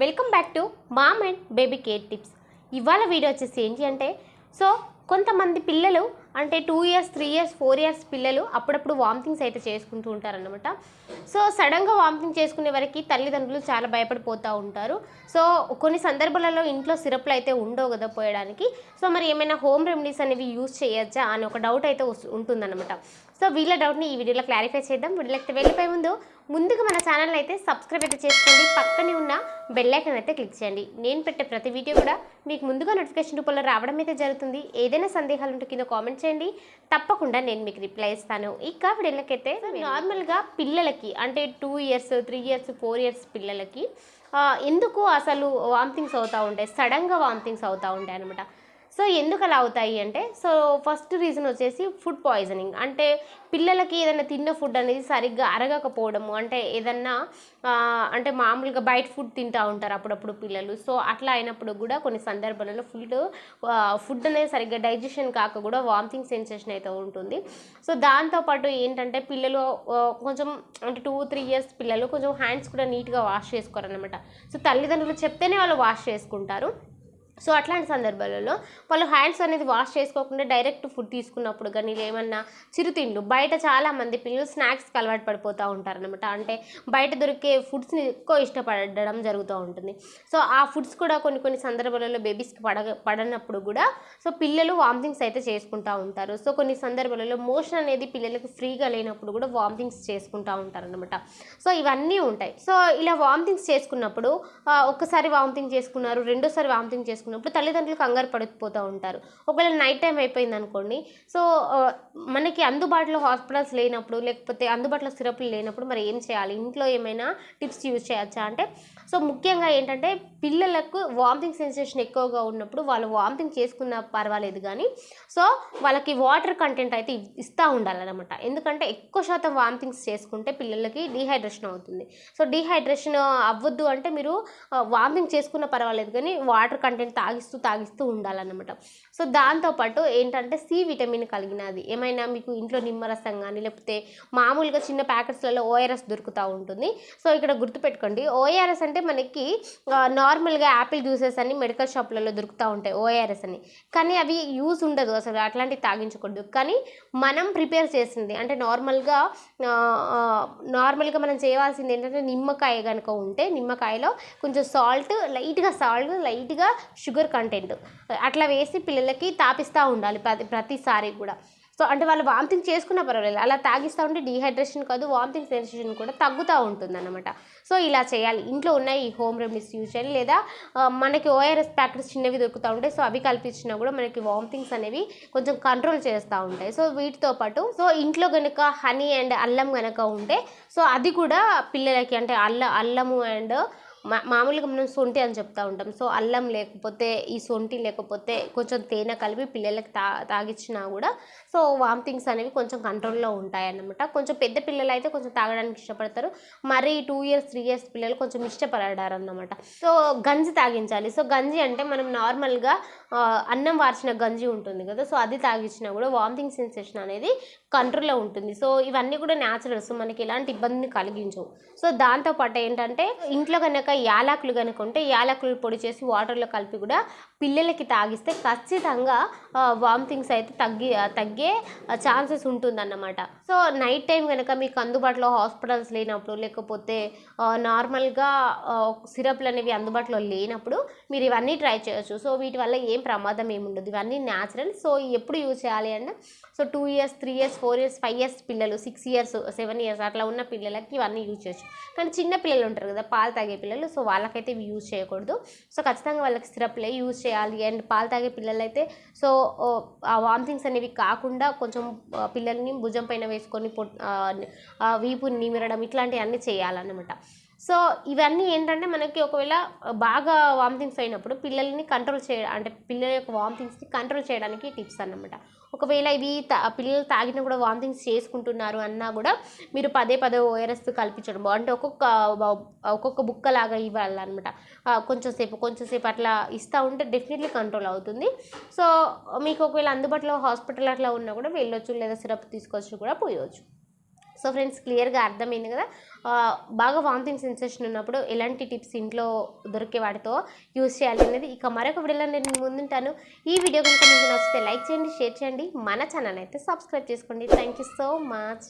Welcome back to mom and baby care tips. ఇవాళ video వచ్చేసి ఏంటి అంటే సో కొంతమంది పిల్లలు అంటే two years three years four years పిల్లలు అప్పుడప్పుడు వామిటింగ్స్ అయితే చేసుకుంటూ ఉంటారనమాట సో సడన్గా వామిటింగ్ చేసుకునే వరకు తల్లిదండ్రులు చాలా భయపడిపోతూ ఉంటారు. సో కొన్ని సందర్భాలలో ఇంట్లో సిరప్లు అయితే ఉండవు కదా పోయడానికి. సో మరి ఏమైనా హోమ్ రెమెడీస్ అనేవి యూజ్ చేయొచ్చా అని ఒక డౌట్ అయితే ఉంటుందన్నమాట. సో వీళ్ళ డౌట్ని ఈ వీడియోలో క్లారిఫై చేద్దాం. వీడియోకి వెళ్ళిపోయే ముందు ముందుగా మన ఛానల్ అయితే సబ్స్క్రైబ్ అయితే చేసుకోండి. పక్కనే ఉన్న బెల్ అయితే క్లిక్ చేయండి. నేను పెట్టే ప్రతి వీడియో కూడా మీకు ముందుగా నోటిఫికేషన్ రూపంలో రావడం అయితే జరుగుతుంది. ఏదైనా సందేహాలు ఉంటే కింద కామెంట్ చేయండి తప్పకుండా నేను మీకు రిప్లై ఇస్తాను. ఇక వీడియోలకైతే నార్మల్గా పిల్లలకి అంటే two years three years four years పిల్లలకి ఎందుకు అసలు వామిటింగ్స్ అవుతూ ఉంటాయి? సడన్గా వామిటింగ్స్ అవుతూ ఉంటాయి అనమాట సో ఎందుకు అలా అవుతాయి అంటే సో ఫస్ట్ రీజన్ వచ్చేసి ఫుడ్ పాయిజనింగ్ అంటే పిల్లలకి ఏదైనా తిన్న ఫుడ్ అనేది సరిగ్గా అరగకపోవడము అంటే ఏదన్నా అంటే మామూలుగా బయట ఫుడ్ తింటూ ఉంటారు అప్పుడప్పుడు పిల్లలు. సో అట్లా అయినప్పుడు కూడా కొన్ని సందర్భాలలో ఫుడ్ ఫుడ్ అనేది సరిగ్గా డైజెషన్ కాక కూడా వామిటింగ్ సెన్సేషన్ అయితే ఉంటుంది. సో దాంతోపాటు ఏంటంటే పిల్లలు కొంచెం అంటే టూ త్రీ ఇయర్స్ పిల్లలు కొంచెం హ్యాండ్స్ కూడా నీట్గా వాష్ చేసుకోరన్నమాట. సో తల్లిదండ్రులు చెప్తేనే వాళ్ళు వాష్ చేసుకుంటారు. సో అట్లాంటి సందర్భాలలో వాళ్ళు హ్యాండ్స్ అనేది వాష్ చేసుకోకుండా డైరెక్ట్ ఫుడ్ తీసుకున్నప్పుడు కానీ ఏమన్నా చిరుతిండ్లు బయట చాలా మంది పిల్లలు స్నాక్స్కి అలవాటు పడిపోతూ ఉంటారనమాట అంటే బయట దొరికే ఫుడ్స్ని ఎక్కువ ఇష్టపడడం జరుగుతూ ఉంటుంది. సో ఆ ఫుడ్స్ కూడా కొన్ని కొన్ని సందర్భాలలో బేబీస్కి పడ పడనప్పుడు కూడా సో పిల్లలు వామిటింగ్స్ అయితే చేసుకుంటూ ఉంటారు. సో కొన్ని సందర్భాలలో మోషన్ అనేది పిల్లలకు ఫ్రీగా లేనప్పుడు కూడా వామిటింగ్స్ చేసుకుంటూ ఉంటారనమాట సో ఇవన్నీ ఉంటాయి. సో ఇలా వామిటింగ్స్ చేసుకున్నప్పుడు ఒక్కసారి వామిటింగ్ చేసుకున్నారు రెండోసారి వామిటింగ్ చేసుకున్నప్పుడు తల్లిదండ్రులు కంగారు పడిపోతూ ఉంటారు. ఒకవేళ నైట్ టైం అయిపోయింది అనుకోండి సో మనకి అందుబాటులో హాస్పిటల్స్ లేనప్పుడు లేకపోతే అందుబాటులో సిరప్లు లేనప్పుడు మరి ఏం చేయాలి? ఇంట్లో ఏమైనా టిప్స్ యూజ్ చేయొచ్చా? అంటే సో ముఖ్యంగా ఏంటంటే పిల్లలకు వామిటింగ్ సెన్సేషన్ ఎక్కువగా ఉన్నప్పుడు వాళ్ళు వామిటింగ్ చేసుకున్న పర్వాలేదు కానీ సో వాళ్ళకి వాటర్ కంటెంట్ అయితే ఇస్తూ ఉండాలన్నమాట. ఎందుకంటే ఎక్కువ శాతం వామిటింగ్స్ చేసుకుంటే పిల్లలకి డీహైడ్రేషన్ అవుతుంది. సో డీహైడ్రేషన్ అవ్వద్దు అంటే మీరు వామిటింగ్ చేసుకున్న పర్వాలేదు కానీ వాటర్ కంటెంట్ తాగిస్తూ తాగిస్తూ ఉండాలన్నమాట. సో దాంతోపాటు ఏంటంటే సి విటమిన్ కలిగినది. ఏమైనా మీకు ఇంట్లో నిమ్మరసం కానీ లేకపోతే మామూలుగా చిన్న ప్యాకెట్స్లలో ఓఆర్ఎస్ దొరుకుతూ ఉంటుంది. సో ఇక్కడ గుర్తుపెట్టుకోండి. ఓఆర్ఎస్ అంటే మనకి నార్మల్గా యాపిల్ జ్యూసెస్ అని మెడికల్ షాప్లలో దొరుకుతూ ఉంటాయి ఓఆర్ఎస్ అని. కానీ అవి యూజ్ ఉండదు అసలు అట్లాంటివి తాగించకూడదు. కానీ మనం ప్రిపేర్ చేసింది అంటే నార్మల్గా నార్మల్గా మనం చేయవలసింది ఏంటంటే నిమ్మకాయ కనుక ఉంటే నిమ్మకాయలో కొంచెం సాల్ట్ లైట్గా సాల్ట్ లైట్గా షుగర్ కంటెంట్. అట్లా వేసి పిల్లలకి తాపిస్తూ ఉండాలి ప్రతి ప్రతిసారి కూడా. సో అంటే వాళ్ళు వామిటింగ్ చేసుకున్న పర్వాలేదు. అలా తాగిస్తూ ఉంటే డీహైడ్రేషన్ కాదు వామిటింగ్ సెన్సేషన్ కూడా తగ్గుతూ ఉంటుంది అనమాట సో ఇలా చేయాలి. ఇంట్లో ఉన్న ఈ హోమ్ రెమెడీస్ యూజ్ చేయాలి. లేదా మనకి ఓఆర్ఎస్ ప్యాకెట్స్ చిన్నవి దొరుకుతూ ఉంటాయి. సో అవి కల్పించినా కూడా మనకి వామిటింగ్స్ అనేవి కొంచెం కంట్రోల్ చేస్తూ ఉంటాయి. సో వీటితో పాటు సో ఇంట్లో కనుక హనీ అండ్ అల్లం కనుక ఉంటే సో అది కూడా పిల్లలకి అంటే అల్ల అల్లము అండ్ మా మామూలుగా మనం సొంటి అని చెప్తూ ఉంటాం. సో అల్లం లేకపోతే ఈ సొంటి లేకపోతే కొంచెం తేనె కలిపి పిల్లలకి తా తాగించినా కూడా సో వామిటింగ్స్ అనేవి కొంచెం కంట్రోల్లో ఉంటాయి అన్నమాట కొంచెం పెద్ద పిల్లలు అయితే కొంచెం తాగడానికి ఇష్టపడతారు. మరి టూ ఇయర్స్ త్రీ ఇయర్స్ పిల్లలు కొంచెం ఇష్టపడారు అన్నమాట సో గంజి తాగించాలి. సో గంజి అంటే మనం నార్మల్గా అన్నం వార్చిన గంజి ఉంటుంది కదా సో అది తాగించినా కూడా వామిటింగ్ సెన్సేషన్ అనేది కంట్రోల్లో ఉంటుంది. సో ఇవన్నీ కూడా న్యాచురల్స్ మనకి ఎలాంటి ఇబ్బందిని కలిగించవు. సో దాంతోపాటు ఏంటంటే ఇంట్లో కనుక యాలకులు కనుక ఉంటే యాలకులు పొడి చేసి వాటర్లో కలిపి కూడా పిల్లలకి తాగిస్తే ఖచ్చితంగా వామిటింగ్స్ అయితే తగ్గి తగ్గే ఛాన్సెస్ ఉంటుందన్నమాట. సో నైట్ టైం కనుక మీకు అందుబాటులో హాస్పిటల్స్ లేనప్పుడు లేకపోతే నార్మల్గా సిరప్లు అనేవి అందుబాటులో లేనప్పుడు మీరు ఇవన్నీ ట్రై చేయొచ్చు. సో వీటి వల్ల ఏం ప్రమాదం ఏమి ఉండదు. ఇవన్నీ న్యాచురల్. సో ఎప్పుడు యూజ్ చేయాలి అంటే so two years three years four years five years పిల్లలు సిక్స్ ఇయర్స్ సెవెన్ ఇయర్స్ అట్లా ఉన్న పిల్లలకి ఇవన్నీ యూజ్ చేయొచ్చు. కానీ చిన్న పిల్లలు ఉంటారు కదా పాలు తాగే పిల్లలు సో వాళ్ళకైతే ఇవి యూజ్ చేయకూడదు. సో ఖచ్చితంగా వాళ్ళకి సిరప్లే యూజ్ చేయాలి. అండ్ పాలు తాగే పిల్లలైతే సో ఆ వామిటింగ్స్ అనేవి కాకుండా కొంచెం పిల్లల్ని భుజం పైన వేసుకొని పొట్ ఆ, నిమిరడం ఇట్లాంటివన్నీ చేయాలన్నమాట. సో ఇవన్నీ ఏంటంటే మనకి ఒకవేళ బాగా వామిటింగ్స్ అయినప్పుడు పిల్లల్ని కంట్రోల్ చేయ అంటే పిల్లల యొక్క వామిటింగ్స్ని కంట్రోల్ చేయడానికి టిప్స్ అన్నమాట. ఒకవేళ ఇవి తా పిల్లలు తాగినా కూడా వామిటింగ్స్ చేసుకుంటున్నారు అన్నా కూడా మీరు పదే పదే ఓఆర్ఎస్ కల్పించడం. అంటే ఒక్కొక్క ఒక్కొక్క బుక్క లాగా ఇవ్వాలన్నమాట కొంచెంసేపు కొంచెంసేపు అట్లా ఇస్తూ ఉంటే డెఫినెట్లీ కంట్రోల్ అవుతుంది. సో మీకు ఒకవేళ అందుబాటులో హాస్పిటల్ అట్లా ఉన్నా కూడా వెళ్ళొచ్చు లేదా సిరప్ తీసుకొచ్చి కూడా పోయవచ్చు సో ఫ్రెండ్స్ క్లియర్గా అర్థమైంది కదా? బాగా వామిటింగ్ సెన్సేషన్ ఉన్నప్పుడు ఎలాంటి టిప్స్ ఇంట్లో దొరికే వాటితో యూస్ చేయాలి అనేది ఇక మరొక వీడియోలో నేను ముందుంటాను. ఈ వీడియో కనుక మీకు నచ్చితే లైక్ చేయండి షేర్ చేయండి. మన ఛానల్ అయితే సబ్స్క్రైబ్ చేసుకోండి. Thank you so much.